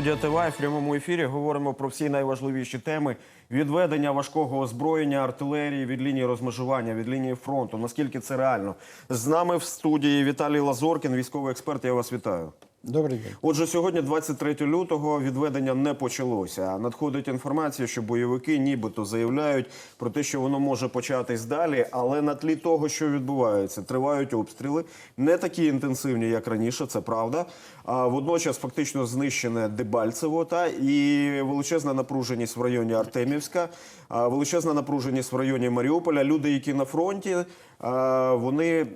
Студія ТВ в прямому ефірі говоримо про всі найважливіші теми відведення важкого озброєння, артилерії від лінії розмежування, від лінії фронту. Наскільки це реально? З нами в студії Віталій Лазоркін, військовий експерт. Я вас вітаю. Добрий день. Отже, сьогодні, 23 лютого, відведення не почалося. Надходить інформація, що бойовики нібито заявляють про те, що воно може початись далі, але на тлі того, що відбувається, тривають обстріли, не такі інтенсивні, як раніше, це правда. А водночас фактично знищене Дебальцево та і величезна напруженість в районі Артемівська, величезна напруженість в районі Маріуполя. Люди, які на фронті, вони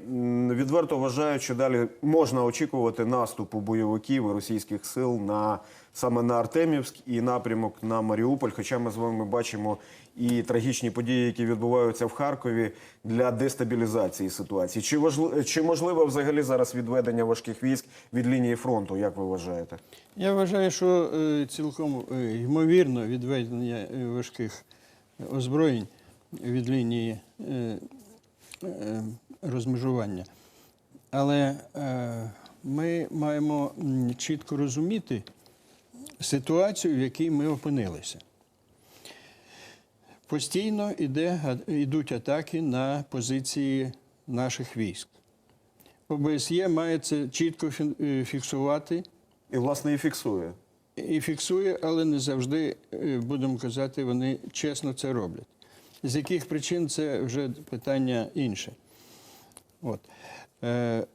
відверто вважають, що далі можна очікувати наступу бойовиків і російських сил на саме на Артемівськ і напрямок на Маріуполь. Хоча ми з вами бачимо і трагічні події, які відбуваються в Харкові для дестабілізації ситуації. Чи важли, чи можливо взагалі зараз відведення важких військ від лінії фронту? Як ви вважаєте? Я вважаю, що е, цілком е, ймовірно відведення е, важких озброєнь від лінії розмежування. Але ми маємо чітко розуміти ситуацію, в якій ми опинилися. Постійно іде, йдуть атаки на позиції наших військ. ОБСЄ має це чітко е, фіксувати І власне і фіксує. і фіксує, але не завжди, е, будемо казати, вони чесно це роблять. З яких причин це вже питання інше. От. Е,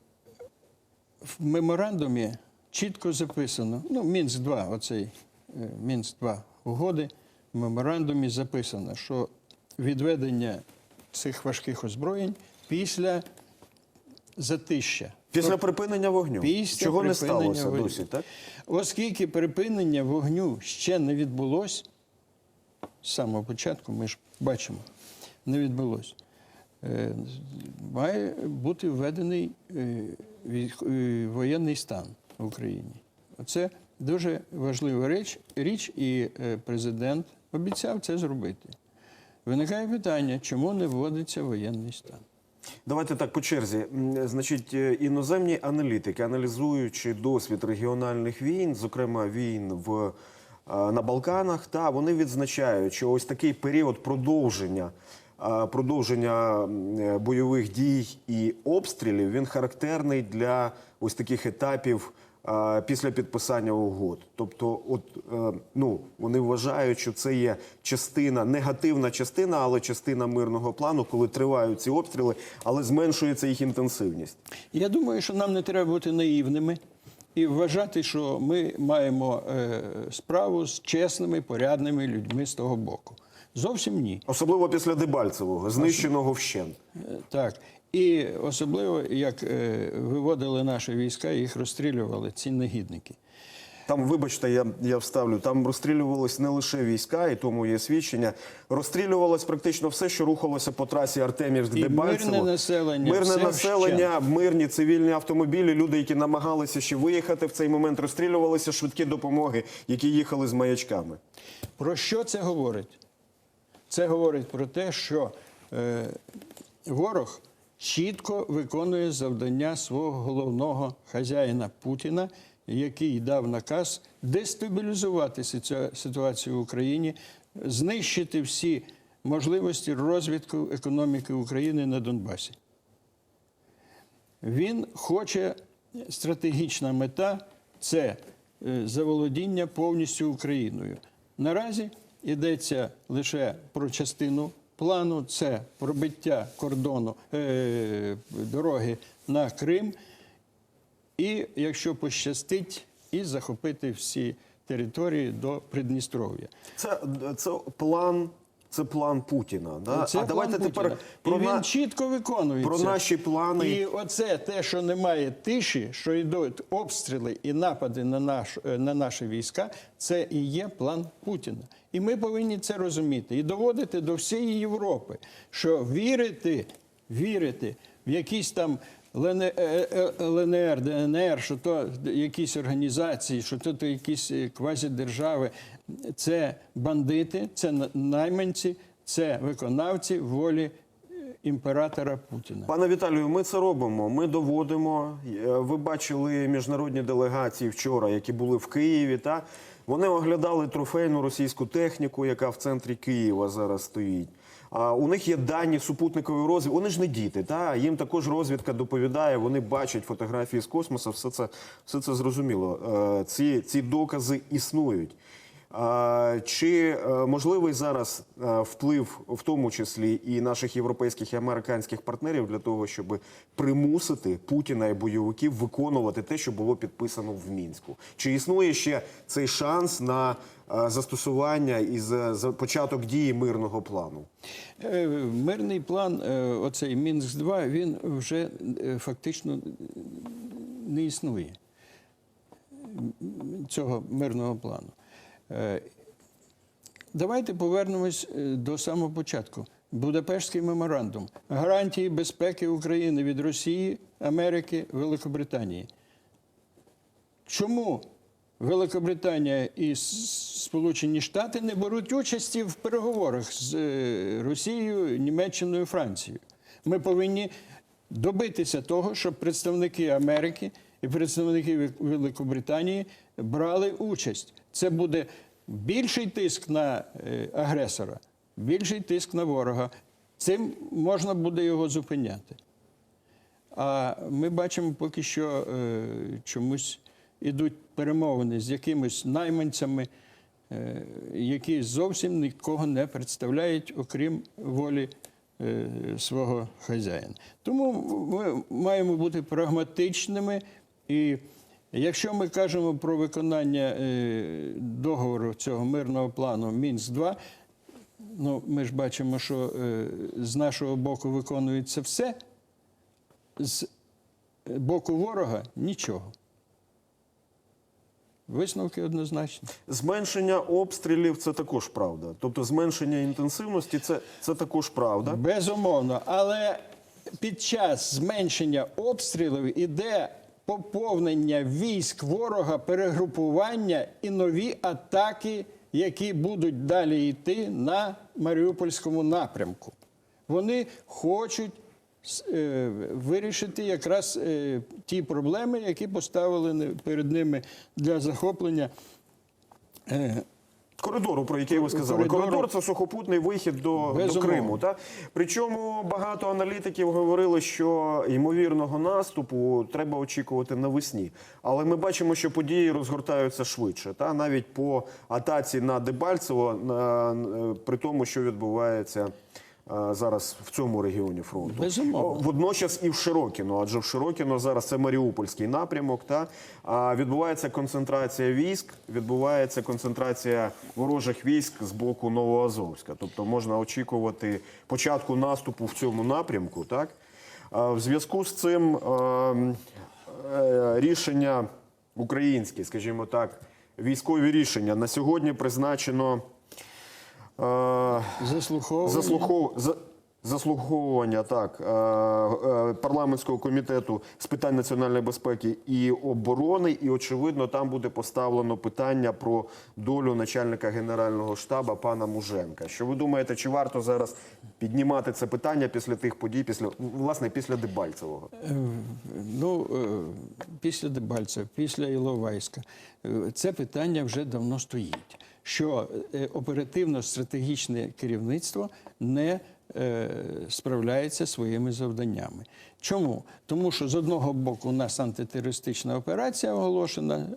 в меморандумі чітко записано, ну, Мінськ 2, оцей е, Мінськ 2 угоди, меморандумі записано, що відведення цих важких озброєнь після затища. Після припинення вогню. Після Чого не сталося вогню. досі, так? Оскільки припинення вогню ще не відбулось, з самого початку ми ж бачимо, не відбулось. Е, Має бути введений е, е, воєнний стан в Україні. Це дуже важлива річ, річ, і президент обіцяв це зробити. Виникає питання, чому не вводиться воєнний стан? Давайте так по черзі. Значить, е, іноземні аналітики, аналізуючи досвід регіональних війн, зокрема війн в, е, на Балканах, та вони відзначають, що ось такий період продовження. е, Продовження бойових дій і обстрілів він характерний для ось таких етапів після підписання угод. Тобто, от е, ну вони вважають, що це є частина, негативна частина, але частина мирного плану, коли тривають ці обстріли, але зменшується їх інтенсивність. Я думаю, що нам не треба бути наївними і вважати, що ми маємо е, справу з чесними, порядними людьми з того боку. Зовсім ні. Особливо після Дебальцевого, знищеного вщент. Е, Так. І особливо, як е, виводили наші війська, їх розстрілювали ці негідники. Там, вибачте, я, я вставлю, там розстрілювалось не лише війська, і тому є свідчення. Розстрілювалось практично все, що рухалося по трасі Артемівськ Дебальцево. мирне населення, Мирне населення, мирні цивільні автомобілі, люди, які намагалися ще виїхати в цей момент, розстрілювалися швидкі допомоги, які їхали з маячками. Про що це говорить? Це говорить про те, що е, ворог чітко виконує завдання свого головного хазяїна Путіна, який дав наказ дестабілізувати ситуа- ситуацію в Україні, знищити всі можливості розвитку економіки України на Донбасі. Він хоче стратегічна мета це е, заволодіння повністю Україною. Наразі йдеться лише про частину плану, це пробиття кордону е, дороги на Крим, і якщо пощастить, і захопити всі території до Придністров'я. Це, це план. Це план Путіна. Да? Це а план давайте Путіна. тепер про, і він на... чітко виконується. про наші плани. І оце те, що немає тиші, що йдуть обстріли і напади на, наш, е, на наші війська, це і є план Путіна. І ми повинні це розуміти і доводити до всієї Європи, що вірити, вірити в якісь там ЛНР, ДНР, що то якісь організації, що то, якісь е, квазідержави, це бандити, це на- найманці, це виконавці волі е, імператора Путіна. Пане Віталію, ми це робимо. Ми доводимо. Е, Ви бачили міжнародні делегації вчора, які були в Києві. Та вони оглядали трофейну російську техніку, яка в центрі Києва зараз стоїть. У них є дані супутникової розвідки. Вони ж не діти, та їм також розвідка доповідає. Вони бачать фотографії з космосу. Все це все це зрозуміло. Е, Ці, ці докази існують. Чи е, можливий зараз е, вплив, в тому числі і наших європейських і американських партнерів, для того, щоб примусити Путіна і бойовиків виконувати те, що було підписано в мінську? Чи існує ще цей шанс на е, застосування і за початок дії мирного плану? Мирний план, оцей Мінськ 2 він вже фактично не існує цього мирного плану. Е, Давайте повернемось е, до самого початку. Будапештський меморандум. Гарантії безпеки України від Росії, Америки, Великобританії. Чому Великобританія і Сполучені Штати не беруть участі в переговорах з е, Росією, Німеччиною, Францією? Ми повинні добитися того, щоб представники Америки і представники Великобританії брали участь. Це буде більший тиск на е, агресора, більший тиск на ворога. Цим можна буде його зупиняти. А ми бачимо поки що е, чомусь ідуть перемовини з якимись найманцями, е, які зовсім нікого не представляють, окрім волі свого хазяїна. Тому ми маємо бути прагматичними. І якщо ми кажемо про виконання е, договору цього мирного плану Мінськ 2 ну ми ж бачимо, що е, з нашого боку виконується все з боку ворога нічого. Висновки однозначні. Зменшення обстрілів це також правда. Тобто зменшення інтенсивності це, це також правда. Безумовно. Але під час зменшення обстрілів іде поповнення військ ворога, перегрупування і нові атаки, які будуть далі йти на Маріупольському напрямку. Вони хочуть е, вирішити якраз е, ті проблеми, які поставили перед ними для захоплення. е, Коридору, про який ви сказали. Коридору. Коридор це сухопутний вихід до, до Криму. Та? Причому багато аналітиків говорили, що ймовірного наступу треба очікувати навесні. Але ми бачимо, що події розгортаються швидше. Та? Навіть по атаці на Дебальцево, на, е, при тому, що відбувається. Е, Зараз в цьому регіоні фронту Безумовно. Водночас і в Широкіно, адже в Широкіно зараз це Маріупольський напрямок. Та а відбувається концентрація військ, відбувається концентрація ворожих військ з боку Новоазовська. Тобто можна очікувати початку наступу в цьому напрямку. Так а в зв'язку з цим ем, е, рішення українські, скажімо так, військові рішення на сьогодні призначено. Е, Заслуховування. Заслухов... за- Заслуховування так е, е, парламентського комітету з питань національної безпеки і оборони, і очевидно, там буде поставлено питання про долю начальника генерального штабу пана Муженка. Що ви думаєте, чи варто зараз піднімати це питання після тих подій, після власне після Дебальцевого? Ну, після Дебальцева, після Іловайська, це питання вже давно стоїть. Що е, оперативно-стратегічне керівництво не е, справляється своїми завданнями. Чому? Тому що з одного боку у нас антитерористична операція оголошена.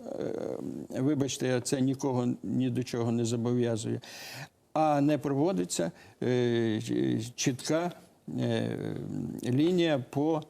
е, Вибачте, це нікого ні до чого не зобов'язує, а не проводиться чітка лінія по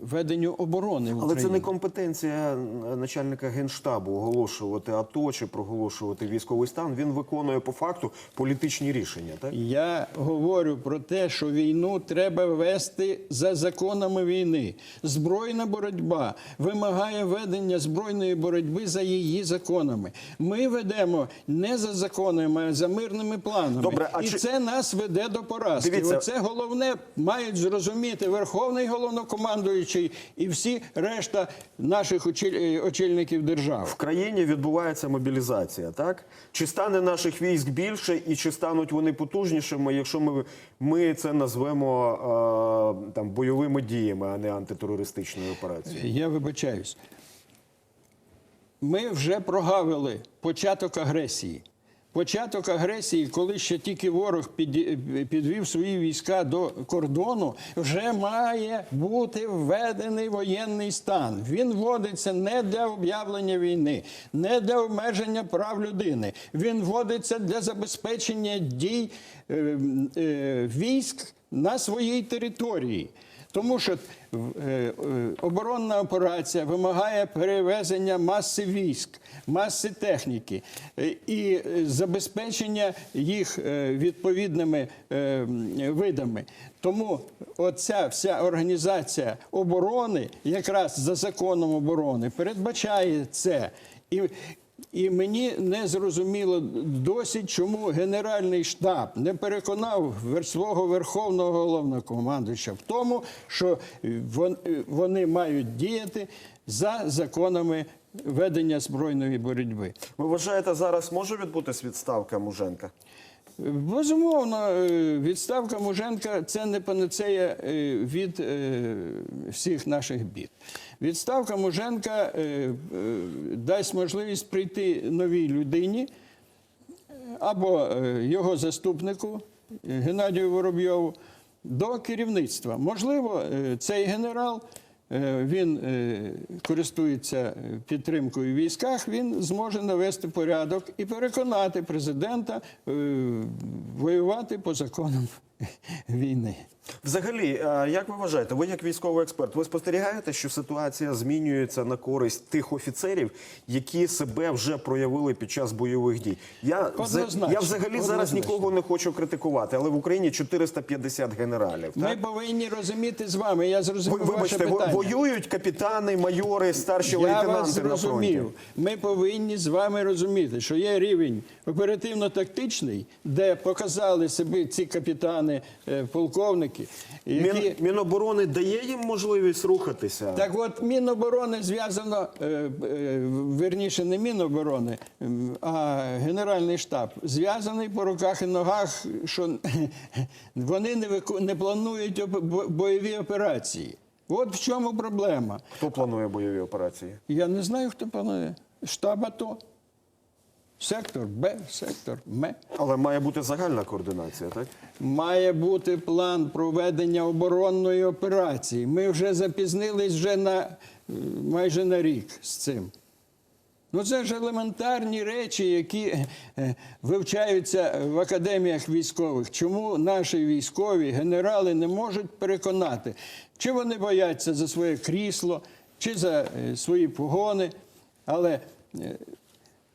веденню оборони в Але це не компетенція е, начальника генштабу оголошувати АТО чи проголошувати військовий стан. Він виконує по факту політичні рішення. Так Я говорю про те, що війну треба вести за законами війни. Збройна боротьба вимагає ведення збройної боротьби за її законами. Ми ведемо не за законами, а за мирними планами. Добре, а І чи- це нас веде до поразки. Дивіться- Оце головне мають зрозуміти Верховний головнокомандувач головнокомандуючий і всі решта наших е, очільників держав. В країні відбувається мобілізація, так? Чи стане наших військ більше і чи стануть вони потужнішими, якщо ми, ми це назвемо е, там, бойовими діями, а не антитерористичною операцією? Я вибачаюсь. Ми вже прогавили початок агресії. Початок агресії, коли ще тільки ворог підвів свої війська до кордону, вже має бути введений воєнний стан. Він вводиться не для об'явлення війни, не для обмеження прав людини. Він вводиться для забезпечення дій е, е, військ на своїй території. Тому що е, е, оборонна операція вимагає перевезення маси військ, маси техніки е, і забезпечення їх відповідними видами. Тому оця вся організація оборони, якраз за законом оборони, передбачає це. І і мені не зрозуміло досі, чому Генеральний штаб не переконав свого верховного головнокомандуюча в тому, що вони мають діяти за законами ведення збройної боротьби. Ви вважаєте, зараз може відбутись відставка Муженка? Безумовно, е, відставка Муженка це не панацея е, від е, всіх наших бід. Відставка Муженка дасть можливість прийти новій людині або його заступнику Геннадію Воробйову до керівництва. Можливо, цей генерал. Е, Він е, користується е, підтримкою в військах, він зможе навести порядок і переконати президента воювати по законам війни. Взагалі, е, як ви вважаєте, ви як військовий експерт, ви спостерігаєте, що ситуація змінюється на користь тих офіцерів, які себе вже проявили під час бойових дій? Я, Однозначно, я взагалі зараз нікого не хочу критикувати, але в Україні 450 генералів. Ми Так? повинні розуміти з вами. Я Ви, зрозумів вибачте, ваше питання. воюють капітани, майори, старші Я вас лейтенанти на фронті. Ми повинні з вами розуміти, що є рівень оперативно-тактичний, де показали себе ці капітани, е, полковники, які Мін, Міноборони дає їм можливість рухатися. Так от Міноборони зв'язано, е, е, верніше не Міноборони, а Генеральний штаб зв'язаний по руках і ногах, що вони не, вику- не планують бойові операції. От в чому проблема. Хто планує бойові операції? Я не знаю, хто планує. Штаб АТО. Сектор Б, сектор М. Але має бути загальна координація, так? Має бути план проведення оборонної операції. Ми вже запізнились вже на е, майже на рік з цим. Ну, це ж елементарні речі, які е, вивчаються в академіях військових. Чому наші військові генерали не можуть переконати, чи вони бояться за своє крісло, чи за е, свої погони, але е,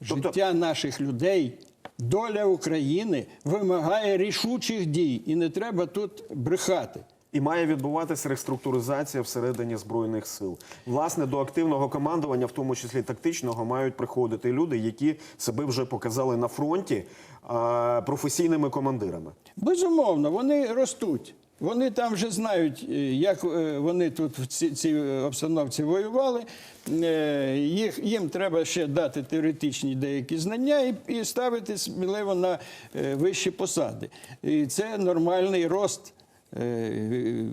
Тобто- життя наших людей, доля України вимагає рішучих дій, і не треба тут брехати. І має відбуватися реструктуризація всередині збройних сил. Власне, до активного командування, в тому числі тактичного, мають приходити люди, які себе вже показали на фронті професійними командирами. Безумовно, вони ростуть. Вони там вже знають, е, як е, вони тут в ці- цій обстановці воювали. Е, Їх, їм треба ще дати теоретичні деякі знання і, і ставити сміливо на вищі посади. І це нормальний рост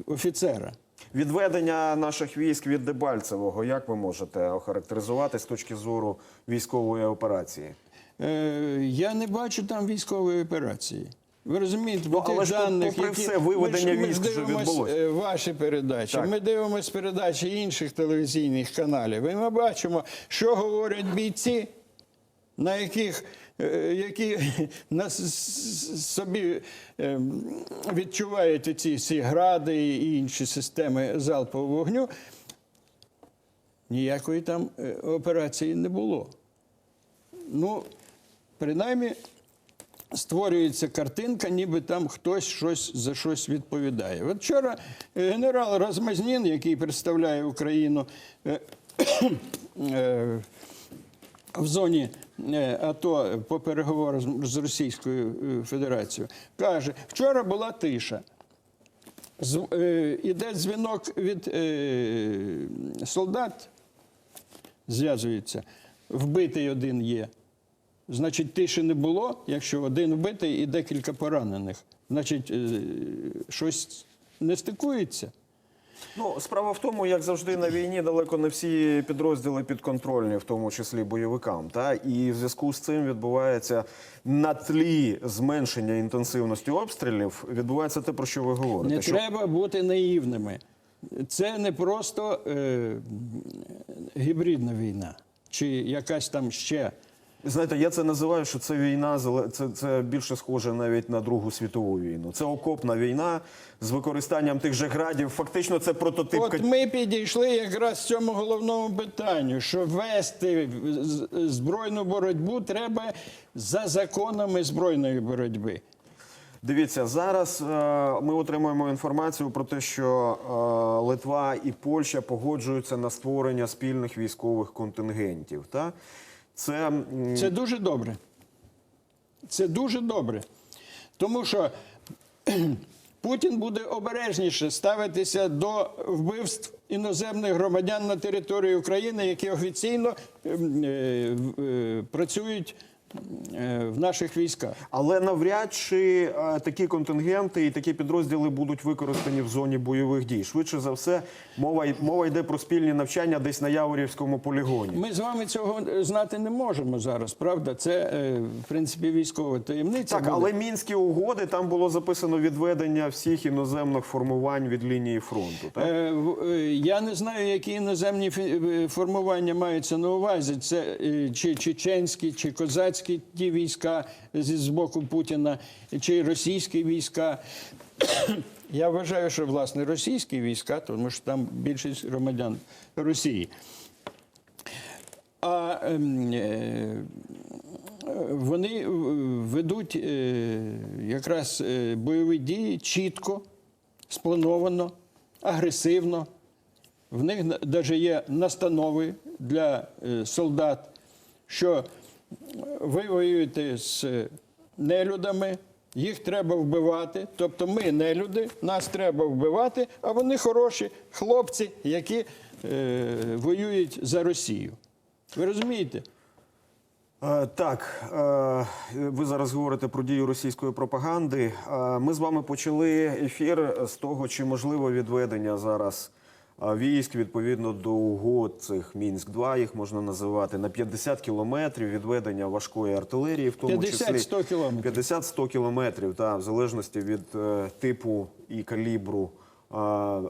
офіцера. Відведення наших військ від Дебальцевого, як ви можете охарактеризувати з точки зору військової операції? Я не бачу там військової операції. Ви розумієте, Ну, по тих даних, попри які все, виведення ми ж, ми вже відбулось. е, ваші передачі. Так. Ми дивимося передачі інших телевізійних каналів. І ми бачимо, що говорять бійці, на яких е, які на собі е, відчувають ці всі гради і інші системи залпового вогню. Ніякої там е, операції не було. Ну, принаймні, створюється картинка, ніби там хтось щось за щось відповідає. От вчора е, генерал Размазнін, який представляє Україну е, е, в зоні АТО по переговорах з- Російською Федерацією, каже: вчора була тиша. іде дзвінок від солдат, зв'язується, вбитий один є. Значить, тиші не було, якщо один вбитий і декілька поранених. Значить, е, щось не стикується. Ну, справа в тому, як завжди на війні далеко не всі підрозділи підконтрольні, в тому числі бойовикам. Та? І в зв'язку з цим відбувається на тлі зменшення інтенсивності обстрілів, відбувається те, про що ви говорите. Не що треба бути наївними. Це не просто е, гібридна війна чи якась там ще. Знаєте, я це називаю, що це війна, це, це більше схоже навіть на Другу світову війну. Це окопна війна з використанням тих же градів. Фактично, це прототип. От ми підійшли якраз цьому головному питанню, що вести збройну боротьбу треба за законами збройної боротьби. Дивіться, зараз е, ми отримуємо інформацію про те, що е, Литва і Польща погоджуються на створення спільних військових контингентів. Та? Це, Це дуже добре. Це дуже добре. Тому що Путін буде обережніше ставитися до вбивств іноземних громадян на території України, які офіційно ем, е, е, працюють в наших військах. але навряд чи е, такі контингенти і такі підрозділи будуть використані в зоні бойових дій. Швидше за все, мова, мова йде про спільні навчання десь на Яворівському полігоні. Ми з вами цього е, знати не можемо зараз, правда? Це, е, в принципі, військова таємниця. Так, буде. але мінські угоди там було записано відведення всіх іноземних формувань від лінії фронту. Так? Е, е, Я не знаю, які іноземні е, формування маються на увазі. Це е, чи чеченські, чи козацькі ті війська з боку Путіна, чи російські війська. Я вважаю, що власне російські війська, тому що там більшість громадян Росії. А ем, е, вони ведуть е, якраз е, бойові дії чітко, сплановано, агресивно. В них навіть є настанови для е, солдат, що ви воюєте з нелюдами, їх треба вбивати. Тобто ми нелюди, нас треба вбивати, а вони хороші хлопці, які е, воюють за Росію. Ви розумієте? Е, Так, е, ви зараз говорите про дію російської пропаганди. Е, Ми з вами почали ефір з того, чи можливо відведення зараз військ відповідно до угод цих мінськ 2 їх можна називати на 50 кілометрів відведення важкої артилерії, в тому 50-100 числі кілометрів. 50-100 кілометрів, та в залежності від е, типу і калібру е,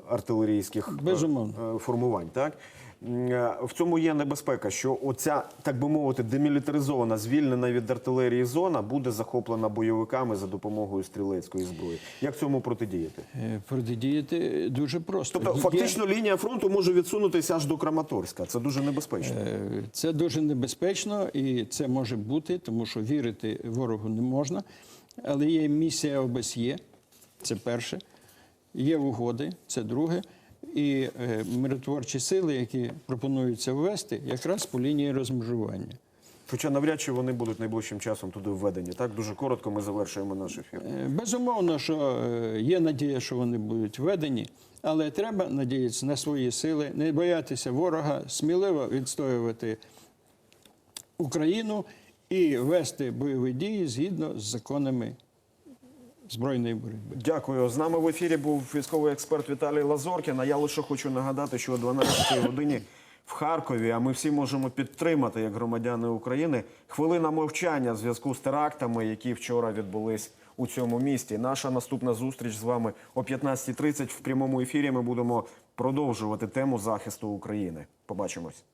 артилерійських е, Безумовно. формувань. Так в цьому є небезпека, що оця, так би мовити, демілітаризована, звільнена від артилерії зона буде захоплена бойовиками за допомогою стрілецької зброї. Як цьому протидіяти? Е, Протидіяти дуже просто. Тобто, фактично, лінія фронту може відсунутися аж до Краматорська. Це дуже небезпечно. Е, Це дуже небезпечно і це може бути, тому що вірити ворогу не можна. Але є місія ОБСЄ, це перше. Є угоди, це друге. І е, миротворчі сили, які пропонуються ввести, якраз по лінії розмежування. Хоча навряд чи вони будуть найближчим часом туди введені. Так дуже коротко ми завершуємо наш ефір. Е, Безумовно, що е, є надія, що вони будуть введені, але треба надіятися на свої сили, не боятися ворога, сміливо відстоювати Україну і вести бойові дії згідно з законами збройної боротьби. Дякую. З нами в ефірі був військовий експерт Віталій Лазоркін. А я лише хочу нагадати, що о 12-й годині в Харкові, а ми всі можемо підтримати як громадяни України. Хвилина мовчання в зв'язку з терактами, які вчора відбулись у цьому місті. Наша наступна зустріч з вами о 15.30 в прямому ефірі. Ми будемо продовжувати тему захисту України. Побачимось.